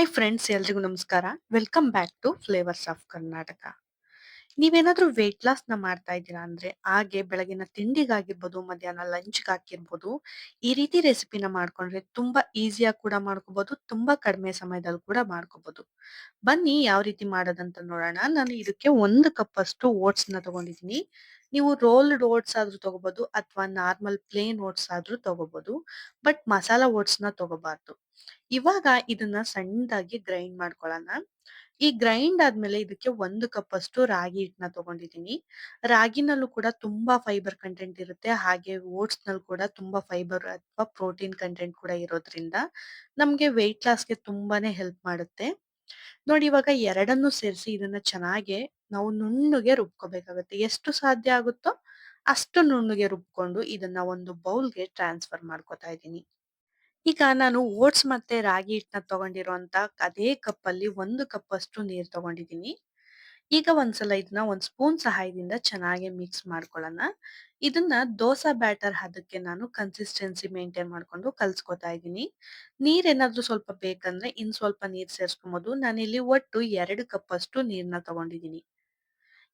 Hi friends, ಎಲ್ರಿಗೂ ನಮಸ್ಕಾರ. Welcome back to flavours of Karnataka. ನೀವೇನಾದ್ರೂ ವೆಯ್ಟ್ ಲಾಸ್ನ ಮಾಡ್ತಾ ಇದ್ದೀರಾ ಅಂದ್ರೆ ಹಾಗೆ ಬೆಳಗಿನ ತಿಂಡಿಗಾಗಿರ್ಬೋದು, ಮಧ್ಯಾಹ್ನ ಲಂಚ್ ಹಾಕಿರ್ಬೋದು ಈ ರೀತಿ ರೆಸಿಪಿನ ಮಾಡ್ಕೊಂಡ್ರೆ ತುಂಬಾ ಈಸಿಯಾಗಿ ಕೂಡ ಮಾಡ್ಕೋಬಹುದು ತುಂಬಾ ಕಡಿಮೆ ಸಮಯದಲ್ಲಿ ಕೂಡ ಮಾಡ್ಕೋಬಹುದು ಬನ್ನಿ, ಯಾವ ರೀತಿ ಮಾಡೋದಂತ ನೋಡೋಣ. ನಾನು ಇದಕ್ಕೆ ಒಂದು ಕಪ್ ಅಷ್ಟು ಓಟ್ಸ್ನ ತಗೊಂಡಿದ್ದೀನಿ. ನೀವು ರೋಲ್ಡ್ ಓಟ್ಸ್ ಆದ್ರೂ ತಗೋಬಹುದು ಅಥವಾ ನಾರ್ಮಲ್ ಪ್ಲೇನ್ ಓಟ್ಸ್ ಆದ್ರೂ ತಗೋಬಹುದು ಬಟ್ ಮಸಾಲಾ ಓಟ್ಸ್ನ ತಗೋಬಾರ್ದು. ಇವಾಗ ಇದನ್ನ ಸಣ್ಣದಾಗಿ ಗ್ರೈಂಡ್ ಮಾಡ್ಕೊಳ್ಳೋಣ. ಈ ಗ್ರೈಂಡ್ ಆದ್ಮೇಲೆ ಇದಕ್ಕೆ ಒಂದು ಕಪ್ ಅಷ್ಟು ರಾಗಿ ಹಿಟ್ಟನ್ನ ತಗೊಂಡಿದ್ದೀನಿ. ರಾಗಿನಲ್ಲೂ ಕೂಡ ತುಂಬಾ ಫೈಬರ್ ಕಂಟೆಂಟ್ ಇರುತ್ತೆ. ಹಾಗೆ ಓಟ್ಸ್ನಲ್ಲಿ ಕೂಡ ತುಂಬಾ ಫೈಬರ್ ಅಥವಾ ಪ್ರೋಟೀನ್ ಕಂಟೆಂಟ್ ಕೂಡ ಇರೋದ್ರಿಂದ ನಮ್ಗೆ ವೆಯ್ಟ್ ಲಾಸ್ಗೆ ತುಂಬಾನೇ ಹೆಲ್ಪ್ ಮಾಡುತ್ತೆ. ನೋಡಿ ಇವಾಗ ಎರಡನ್ನೂ ಸೇರಿಸಿ ಇದನ್ನ ಚೆನ್ನಾಗೆ ನಾವು ನುಣ್ಣಗೆ ರುಬ್ಕೋಬೇಕಾಗುತ್ತೆ. ಎಷ್ಟು ಸಾಧ್ಯ ಆಗುತ್ತೋ ಅಷ್ಟು ನುಣ್ಣಗೆ ರುಬ್ಕೊಂಡು ಇದನ್ನ ಒಂದು ಬೌಲ್ಗೆ ಟ್ರಾನ್ಸ್ಫರ್ ಮಾಡ್ಕೊತಾ ಇದ್ದೀನಿ. ಈಗ ನಾನು ಓಟ್ಸ್ ಮತ್ತೆ ರಾಗಿ ಹಿಟ್ಟನ್ನ ತಗೊಂಡಿರುವಂತ ಅದೇ ಕಪ್ ಅಲ್ಲಿ ಒಂದು ಕಪ್ ಅಷ್ಟು ನೀರ್ ತಗೊಂಡಿದ್ದೀನಿ. ಈಗ ಒಂದ್ಸಲ ಇದನ್ನ ಒಂದ್ ಸ್ಪೂನ್ ಸಹಾಯದಿಂದ ಚೆನ್ನಾಗಿ ಮಿಕ್ಸ್ ಮಾಡ್ಕೊಳ್ಳೋಣ. ಇದನ್ನ ದೋಸಾ ಬ್ಯಾಟರ್ ಹದಕ್ಕೆ ನಾನು ಕನ್ಸಿಸ್ಟೆನ್ಸಿ ಮೇಂಟೈನ್ ಮಾಡ್ಕೊಂಡು ಕಲ್ಸ್ಕೊತಾ ಇದ್ದೀನಿ. ನೀರ್ ಏನಾದ್ರು ಸ್ವಲ್ಪ ಬೇಕಂದ್ರೆ ಇನ್ ಸ್ವಲ್ಪ ನೀರ್ ಸೇರ್ಸ್ಕೊಬೋದು. ನಾನಿಲ್ಲಿ ಒಟ್ಟು ಎರಡು ಕಪ್ ಅಷ್ಟು ನೀರನ್ನ ತಗೊಂಡಿದ್ದೀನಿ.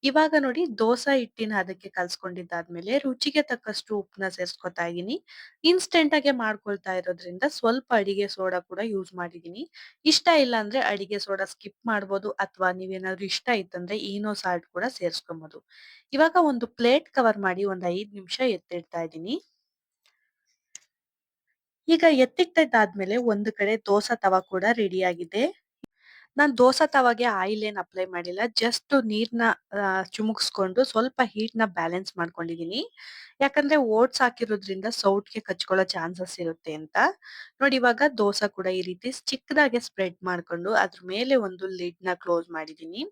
ಇವಾಗ ನೋಡಿ ದೋಸೆ ಹಿಟ್ಟಿನ ಅದಕ್ಕೆ ಕಲ್ಸ್ಕೊಂಡಿದ್ದಾದ್ಮೇಲೆ ರುಚಿಗೆ ತಕ್ಕಷ್ಟು ಉಪ್ಪನ್ನ ಸೇರಿಸ್ಕೊತಾ ಇದ್ದೀನಿ. ಇನ್ಸ್ಟೆಂಟ್ ಆಗಿ ಮಾಡ್ಕೊಳ್ತಾ ಇರೋದ್ರಿಂದ ಸ್ವಲ್ಪ ಅಡಿಗೆ ಸೋಡಾ ಕೂಡ ಯೂಸ್ ಮಾಡಿದೀನಿ ಇಷ್ಟ ಇಲ್ಲ ಅಂದ್ರೆ ಅಡಿಗೆ ಸೋಡಾ ಸ್ಕಿಪ್ ಮಾಡ್ಬೋದು ಅಥವಾ ನೀವೇನಾದ್ರೂ ಇಷ್ಟ ಇತ್ತಂದ್ರೆ ಈನೋ ಸಾಲ್ಟ್ ಕೂಡ ಸೇರಿಸ್ಕೊಬೋದು. ಇವಾಗ ಒಂದು ಪ್ಲೇಟ್ ಕವರ್ ಮಾಡಿ ಒಂದ್ ಐದ್ ನಿಮಿಷ ಎತ್ತಿಡ್ತಾ ಇದ್ದೀನಿ. ಈಗ ಎತ್ತಿಟ್ಟಾದ್ಮೇಲೆ ಒಂದು ಕಡೆ ದೋಸಾ ತವಾ ಕೂಡ ರೆಡಿ ಆಗಿದೆ. ನಾನ್ ದೋಸೆ ತವಾಗೆ ಆಯಿಲ್ ಏನ್ ಅಪ್ಲೈ ಮಾಡಿಲ್ಲ ಜಸ್ಟ್ ನೀರ್ನ ಚಿಮುಕ್ಸ್ಕೊಂಡು ಸ್ವಲ್ಪ ಹೀಟ್ನ ಬ್ಯಾಲೆನ್ಸ್ ಮಾಡ್ಕೊಂಡಿದೀನಿ. ಯಾಕಂದ್ರೆ ಓಟ್ಸ್ ಹಾಕಿರೋದ್ರಿಂದ ಸೌಟ್ಗೆ ಕಚ್ಕೊಳ್ಳೋ ಚಾನ್ಸಸ್ ಇರುತ್ತೆ ಅಂತ. ನೋಡಿ ಇವಾಗ ದೋಸೆ ಕೂಡ ಈ ರೀತಿ ಚಿಕ್ಕದಾಗೆ ಸ್ಪ್ರೆಡ್ ಮಾಡ್ಕೊಂಡು ಅದ್ರ ಮೇಲೆ ಒಂದು ಲಿಡ್ನ ಕ್ಲೋಸ್ ಮಾಡಿದೀನಿ.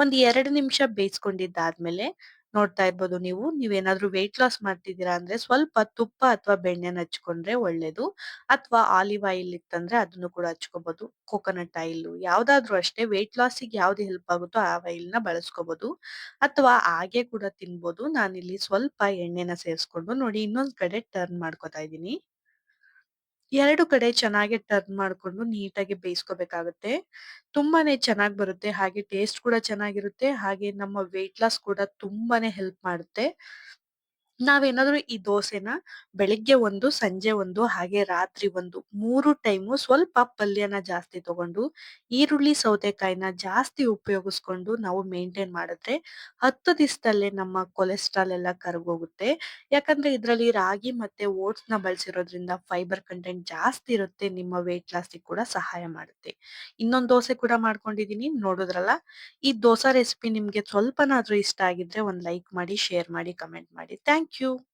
ಒಂದ್ ಎರಡು ನಿಮಿಷ ಬೇಯಿಸ್ಕೊಂಡಿದ್ದಾದ್ಮೇಲೆ ನೋಡ್ತಾ ಇರ್ಬೋದು ನೀವು. ನೀವೇನಾದ್ರೂ ವೆಯ್ಟ್ ಲಾಸ್ ಮಾಡ್ತಿದ್ದೀರಾ ಅಂದ್ರೆ ಸ್ವಲ್ಪ ತುಪ್ಪ ಅಥವಾ ಬೆಣ್ಣೆನ ಹಚ್ಕೊಂಡ್ರೆ ಒಳ್ಳೇದು. ಅಥವಾ ಆಲಿವ್ ಆಯಿಲ್ ಇತ್ತಂದ್ರೆ ಅದನ್ನು ಕೂಡ ಹಚ್ಕೋಬಹುದು ಕೋಕೋನಟ್ ಆಯಿಲ್ ಯಾವ್ದಾದ್ರು ಅಷ್ಟೇ ವೆಯ್ಟ್ ಲಾಸಿಗೆ ಯಾವ್ದು ಹೆಲ್ಪ್ ಆಗುತ್ತೋ ಆ ಆಯಿಲ್ನ ಅಥವಾ ಹಾಗೆ ಕೂಡ ತಿನ್ಬೋದು. ನಾನಿಲ್ಲಿ ಸ್ವಲ್ಪ ಎಣ್ಣೆನ ಸೇರಿಸ್ಕೊಂಡು ನೋಡಿ ಇನ್ನೊಂದ್ ಕಡೆ ಟರ್ನ್ ಮಾಡ್ಕೊತಾ ಇದ್ದೀನಿ. ಎರಡು ಕಡೆ ಚೆನ್ನಾಗಿ ಟರ್ನ್ ಮಾಡ್ಕೊಂಡು ನೀಟಾಗಿ ಬೇಯಿಸ್ಕೋಬೇಕಾಗುತ್ತೆ. ತುಂಬಾನೇ ಚೆನ್ನಾಗಿ ಬರುತ್ತೆ, ಹಾಗೆ ಟೇಸ್ಟ್ ಕೂಡ ಚೆನ್ನಾಗಿರುತ್ತೆ, ಹಾಗೆ ನಮ್ಮ ವೆಯ್ಟ್ ಲಾಸ್ ಕೂಡ ತುಂಬಾನೇ ಹೆಲ್ಪ್ ಮಾಡುತ್ತೆ. ನಾವೇನಾದ್ರೂ ಈ ದೋಸೆನ ಬೆಳಿಗ್ಗೆ ಒಂದು, ಸಂಜೆ ಒಂದು, ಹಾಗೆ ರಾತ್ರಿ ಒಂದು, ಮೂರು ಟೈಮು ಸ್ವಲ್ಪ ಪಲ್ಯನ ಜಾಸ್ತಿ ತಗೊಂಡು, ಈರುಳ್ಳಿ, ಸೌತೆಕಾಯಿನ ಜಾಸ್ತಿ ಉಪಯೋಗಿಸ್ಕೊಂಡು ನಾವು ಮೇಂಟೈನ್ ಮಾಡಿದ್ರೆ ಹತ್ತು ದಿವಸದಲ್ಲೇ ನಮ್ಮ ಕೊಲೆಸ್ಟ್ರಾಲ್ ಎಲ್ಲ ಕರಗೋಗುತ್ತೆ. ಯಾಕಂದ್ರೆ ಇದರಲ್ಲಿ ರಾಗಿ ಮತ್ತೆ ಓಟ್ಸ್ನ ಬಳಸಿರೋದ್ರಿಂದ ಫೈಬರ್ ಕಂಟೆಂಟ್ ಜಾಸ್ತಿ ಇರುತ್ತೆ, ನಿಮ್ಮ ವೆಯ್ಟ್ ಲಾಸ್ಗೆ ಕೂಡ ಸಹಾಯ ಮಾಡುತ್ತೆ. ಇನ್ನೊಂದು ದೋಸೆ ಕೂಡ ಮಾಡ್ಕೊಂಡಿದೀನಿ, ನೋಡೋದ್ರಲ್ಲ? ಈ ದೋಸಾ ರೆಸಿಪಿ ನಿಮ್ಗೆ ಸ್ವಲ್ಪನಾದ್ರೂ ಇಷ್ಟ ಆಗಿದ್ರೆ ಒಂದ್ ಲೈಕ್ ಮಾಡಿ ಶೇರ್ ಮಾಡಿ ಕಮೆಂಟ್ ಮಾಡಿ. Thank Thank you.